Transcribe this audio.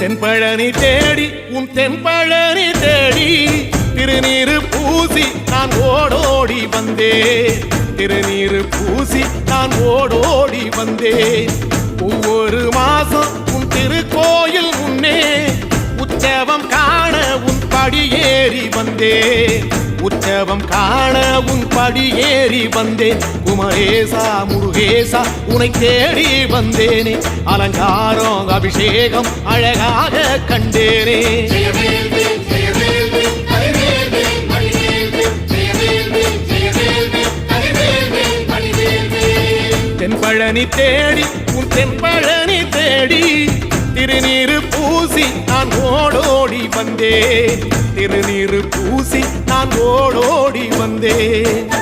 தென்பழனி தேடி உன் தென்பழனி தேடி திருநீரு பூசி நான் ஓடோடி வந்தேன். திருநீரு பூசி நான் ஓடோடி வந்தேன். ஒவ்வொரு மாசம் உன் திருக்கோயில் முன்னே உற்சவம் காண உன் படியேறி வந்தேன். உற்சவம் காண உன் படியேறி வந்தேன். குமரேசா முருகேசா உனை தேடி வந்தேனே. அலங்காரம் அபிஷேகம் அழகாக கண்டேனே. தென்பழனி தேடி உன் தென்பழனி தேடி திருநீரு பூசி நான் ஓடோடி வந்தேன். திருநீரு பூசி நான் ஓடோடி வந்தேன்.